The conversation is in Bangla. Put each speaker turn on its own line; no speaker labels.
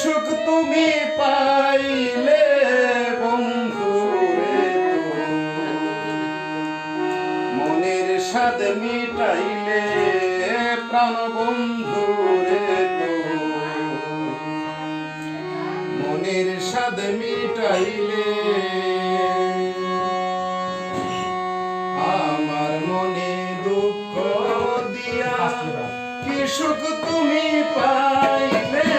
সুখ তুমি পাইলে বন্ধু মনের স্বাদ মিটাইলে প্রাণ বন্ধু রে মনের স্বাদ মিটাইলে আমার মনে দুঃখ দিয়া কি সুখ তুমি পাইলে?